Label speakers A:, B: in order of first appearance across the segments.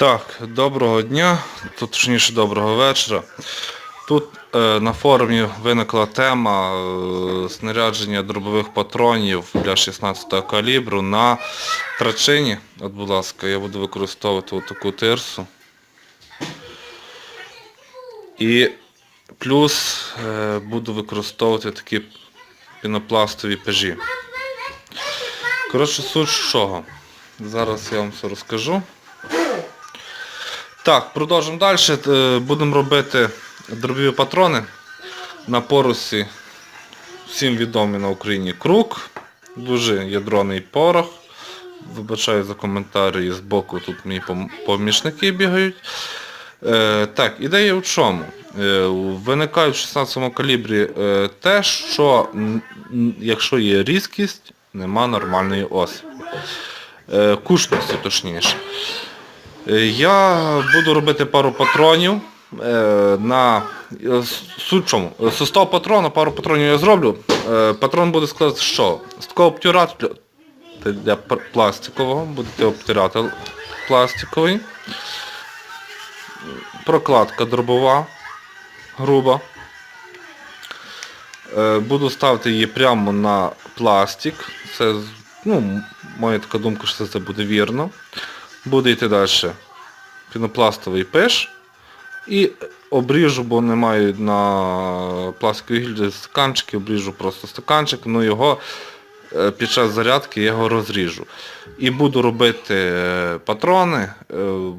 A: Так, доброго дня, точніше доброго вечора. Тут е, на форумі виникла тема е, снарядження дробових патронів для 16 калібру на трачині. От, будь ласка, я буду використовувати таку тирсу. І плюс е, буду використовувати такі пінопластові пежі. Коротше, суть з чого. Зараз я вам все розкажу. Так, продовжимо далі. Е, Будемо робити дробові патрони на порусі. Всім відомий на Україні круг. Дуже ядроний порох. Вибачаю за коментарі з боку, тут мої пом- помічники бігають. Е, так, ідея в чому? Е, виникає в 16 калібрі е, те, що якщо є різкість, нема нормальної оси. Е, кушності, точніше. Е, Я буду робити пару патронів е, на е, с- суть в чому. Е, З 100 патрона, пару патронів я зроблю. Патрон буде складати що? З такого обтирателя для пластикового, будете обтиратель пластиковий. Прокладка дробова, груба. Буду ставити її прямо на пластик. Це, ну, моя така думка, що це буде вірно. Буде йти далі пінопластовий пеш. І обріжу, бо немає на пластиковій гільзі стаканчики, обріжу просто стаканчик, ну його е, під час зарядки я його розріжу. І буду робити е, патрони е, в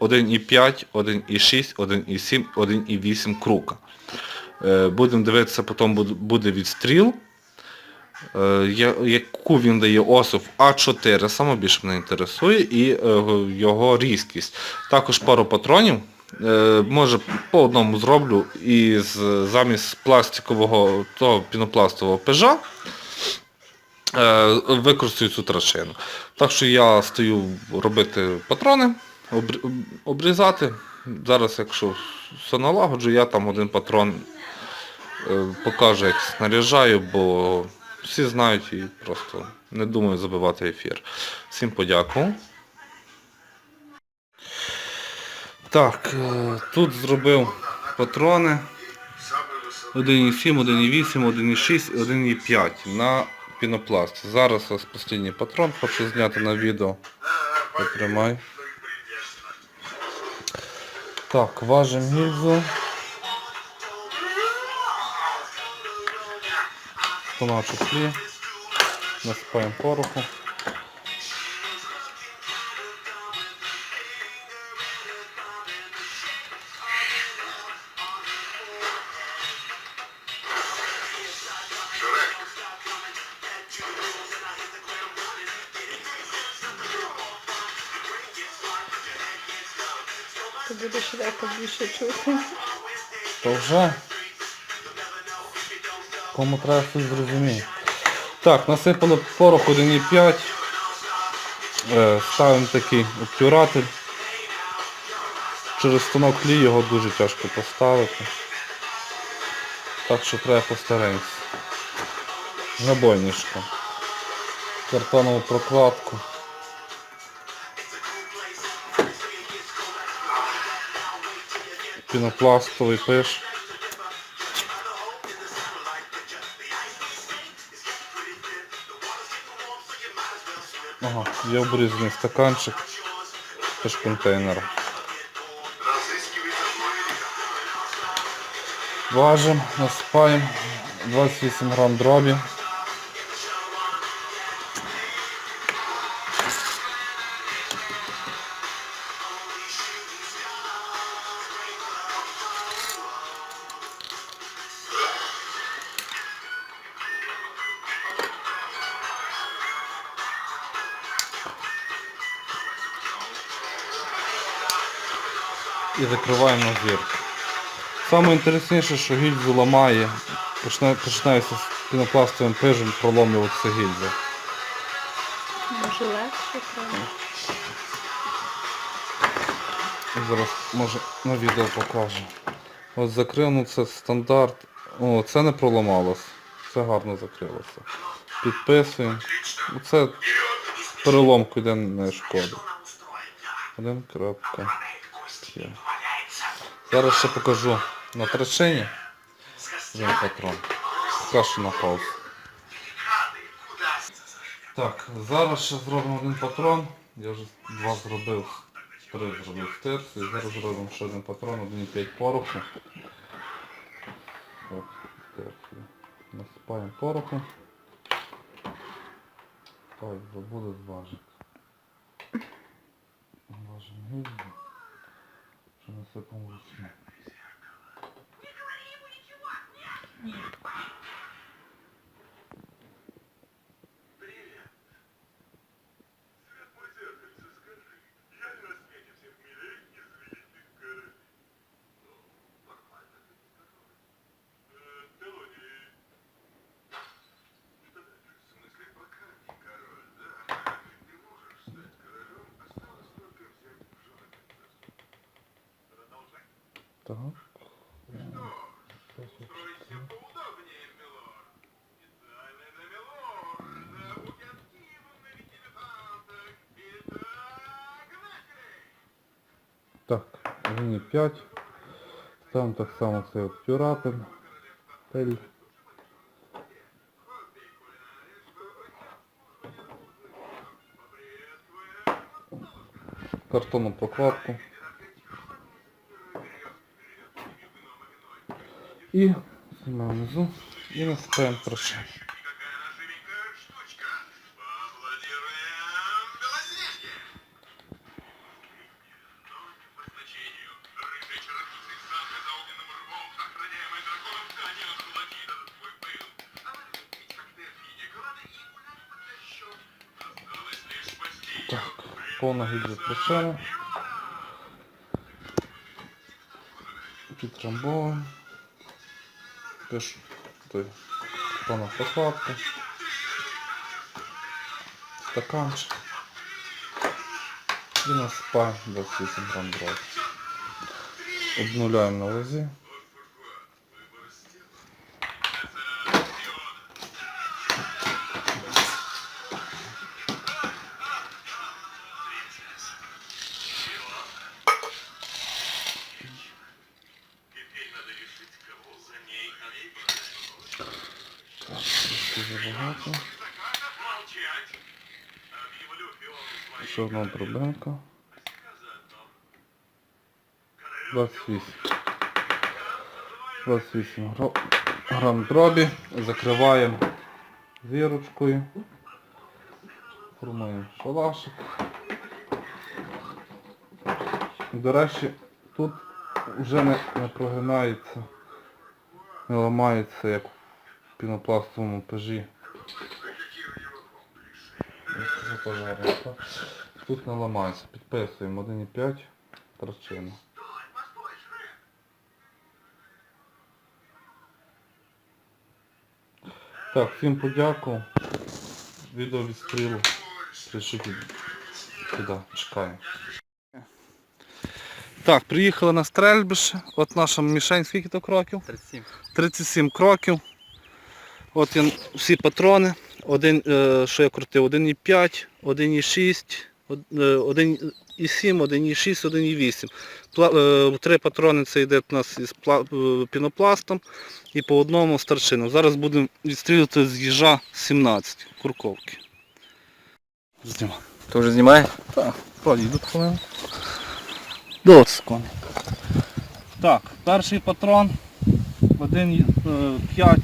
A: 1,5, 1,6, 1,7, 1,8 крука. Е, Будемо дивитися, потім буде відстріл. Е, Яку він дає осу в А4, саме більше мене інтересує, і е, його різкість. Також пару патронів. Е, Може по одному зроблю і замість пластикового того пінопластового пежа використаю цю трашину. Так що я стою робити патрони, обрізати. Зараз, якщо все налагоджу, я там один патрон покажу, як снаряджаю, бо всі знають і просто не думаю забивати ефір. Всім подякував. Так, е, тут зробив патрони 1,7, 1,8, 1,6, 1,5 на пінопласт. Зараз ось останній патрон хочу зняти на відео. Потримай. Так, важимо гільзу. Вона числі. Насипаємо пороху.
B: Ти будеш репу більше чути.
A: То вже. Кому треба щось зрозуміти. Так, насипали порох 1,5. Е, Ставимо такий обтюратель. Через станок клій його дуже тяжко поставити. Так що треба постараємось. Набойничка. Картонову прокладку. Пінопластовий пиш. Є обрізаний стаканчик. Теж контейнер. Важимо, насипаємо 28 грам дробі. І закриваємо на звірку. Саме інтересніше, що гільзу ламає, починає, починається з пінопластовим пижем проломлюватися гільза.
B: Може легше треба.
A: Зараз може на відео покажу. От закрив, ну це стандарт. О, це не проламалось. Це гарно закрилося. Підписуємо. Ну, Це переломку йде не шкодить. Один крапка. П'ять. Зараз ще покажу на трачині. Патрон. Поки на паузу. Так, зараз ще зробимо один патрон. Я вже два зробив. Три зробив стерс. І зараз зробимо ще один патрон, 1,5 пороху. Насипаємо пороху. Так, забули зважити. Важимо гільзу. Що таком вот. Не
C: говори ему ничего! Нет! на начали.
A: Так, мені 5. Там так само це от пюратин. Тель. Картонну прокладку. І знімаємо внизу і насипаємо трошки.
C: Какая она живенькая штучка. Поаплодируем Белоснежке. Но не по значению. Рыжий чародушный самка за огненным рвом, охраняемый драконом, тканью отхватит этот свой пыл. Она любит пить коктейль пинеколады и гулять под дождем. Осталось лишь спасти ее.
A: Так, повна гільза плечена. Підтрамбовуємо. Теж той повна посадка. Стаканчик. І насипаємо 28 грам дров. Обнуляємо на лозі. Дуже багато. Ще одна проблемка.
C: заодно.
A: 28. 28 грам дробі. Закриваємо зірочкою. Формуємо шалашик. До речі, тут вже не, не прогинається, не ламається, як пінопластовому пежі. Тут не ламається. Підписуємо 1,5 торчину. Так, всім подяку. Відео відстрілу. Прийшли сюди, чекаємо. Так, приїхали на стрельбище. От наша мішень, скільки то кроків?
D: 37.
A: 37 кроків. От він, всі патрони. Один, е, що я крутив, 1,5, 1,6, е, 1,7, 1,6, 1,8. Е, Три патрони це йде у нас із е, пінопластом і по одному старчину. Зараз будемо відстрілювати з їжа 17 курковки. Знімай.
D: Ти вже знімає?
A: Так, пройдуть хвилину. 20 секунд. Так, перший патрон 1,5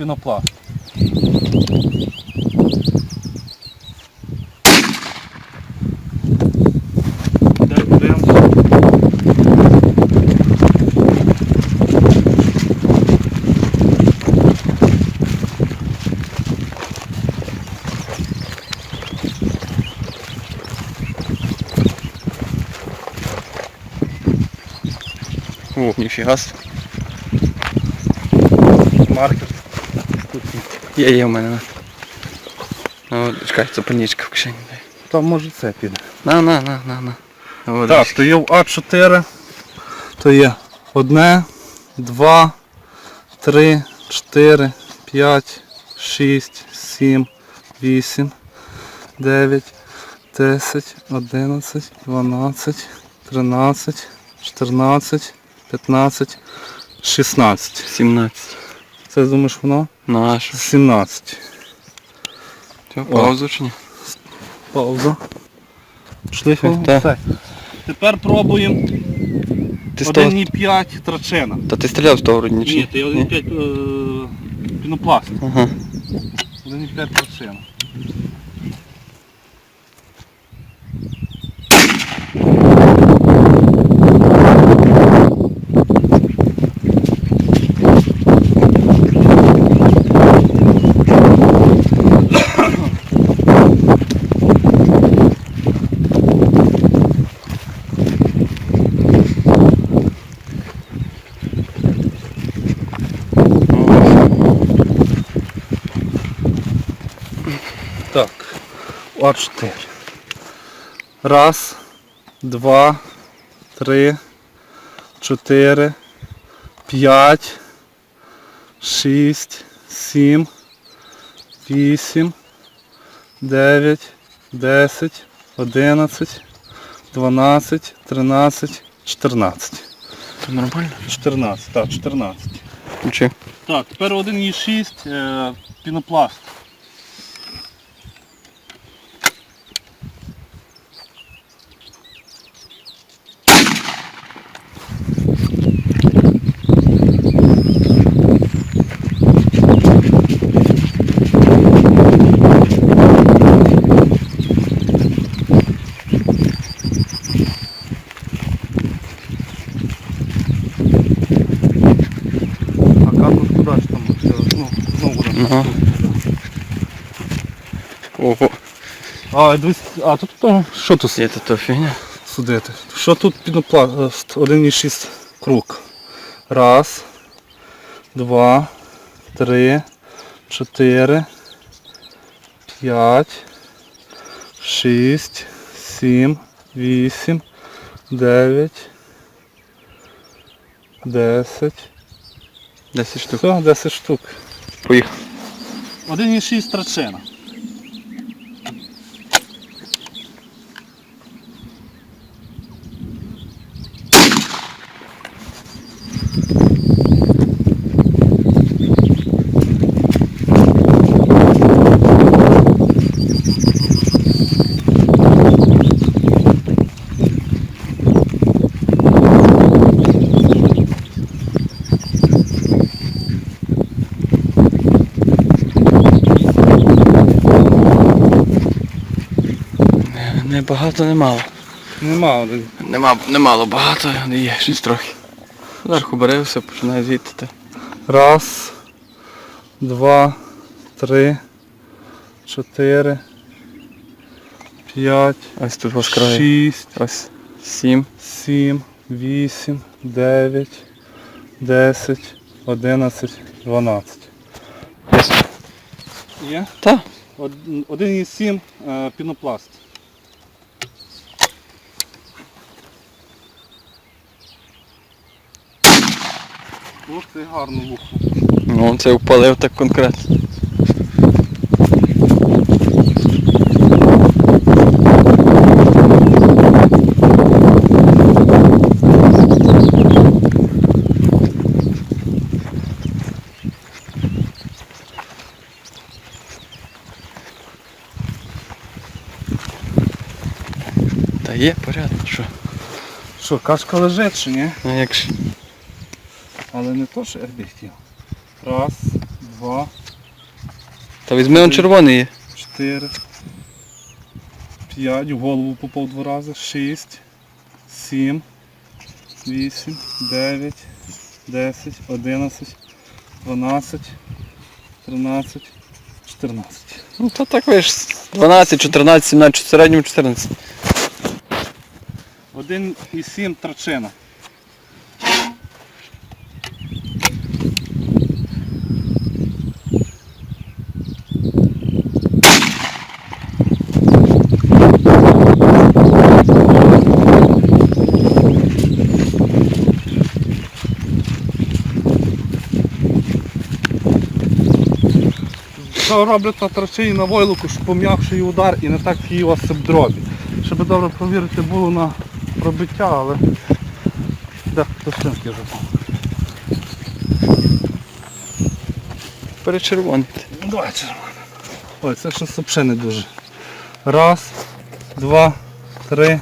A: пінопласт.
D: О, ніфіга. с-
A: Маркер.
D: Є, є в мене. Ну, чекай, це панічка в кишені.
A: Там може це піде.
D: На, на, на, на, на. О,
A: Так,
D: дивись.
A: то є в А4, то є одне, два, три, чотири, п'ять, шість, сім, вісім, дев'ять, 10, 11, 12, 13, 14, 15, 16.
D: 17.
A: Це думаєш воно?
D: Наше.
A: 17.
D: Все, паузу чи ні?
A: Пауза. Шлифом. Тепер пробуємо
D: Ти з
A: 1,5 трачена.
D: Та ти стріляв з того чи
A: Ні, ти 1,5 е, пінопласт.
D: Ага.
A: 1,5 трачена. Так. А4. Раз, два, три, чотири, п'ять, шість, сім, вісім, дев'ять, десять, одинадцять, дванадцять, тринадцять, чотирнадцять.
D: Це нормально?
A: 14, так, 14.
D: Чи?
A: Так, тепер 1,6 е, пінопласт. А карту куди ж там? Е, Ну, знову буде.
D: Ага. Ого.
A: А, дивись, а тут то, що тут
D: Є то фігня.
A: судити? Що тут пінопласт? 1,6 круг. Раз, два, три, чотири, п'ять, шість, сім, вісім, дев'ять, десять.
D: 10 штук.
A: Все, 10 штук.
D: Поїхав.
A: 1,6 трачена.
D: Багато, не мало.
A: Нема один.
D: Нема, не мало багато, але є щось трохи. Зверху бере все, починає звідти.
A: Раз, два, три, чотири, п'ять,
D: Ось тут вас крає.
A: шість,
D: Ось. Сім.
A: сім, вісім, дев'ять, десять, одинадцять, дванадцять. Є?
D: Та.
A: Од- Один і сім е, пінопласт. Ти гарно вухо.
D: Ну це впалив так конкретно. Та є порядок, що?
A: Що, кашка лежить чи ні?
D: А як ж?
A: Але не то, що я би хотів. Раз, два,
D: Та візьми он червоний є.
A: чотири, п'ять, в голову попав два рази, шість, сім, вісім, дев'ять, десять, одинадцять, дванадцять, тринадцять, чотирнадцять.
D: Ну то так ви ж 12, 14, 17, в середньому 14.
A: Один і сім трачена. Що роблять на на войлоку, щоб пом'якший удар і не так її осип дробі. Щоб добре провірити було на пробиття, але де шинки вже.
D: Перечервонити.
A: Давай червоне. Ой, це щось взагалі не дуже. Раз, два, три,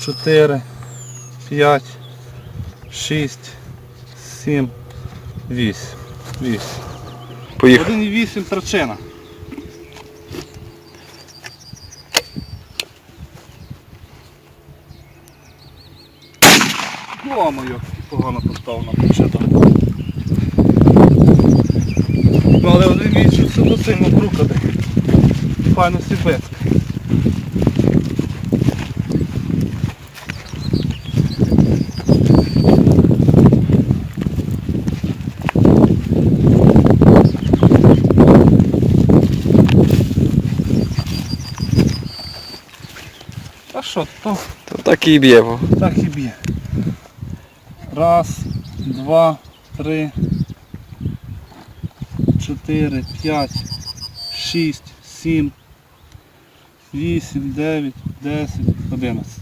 A: чотири, п'ять, шість, сім, вісім. Вісім.
D: Поїхав.
A: 1,8 трачена. Йо-моє, погано поставлена почета. Ну, але 1,8 це до цим обрукати Файно сібецька. А що, то
D: То так і б'є.
A: так і б'є. Раз, два, три, чотири, п'ять, шість, сім, вісім, дев'ять, десять, одинадцять.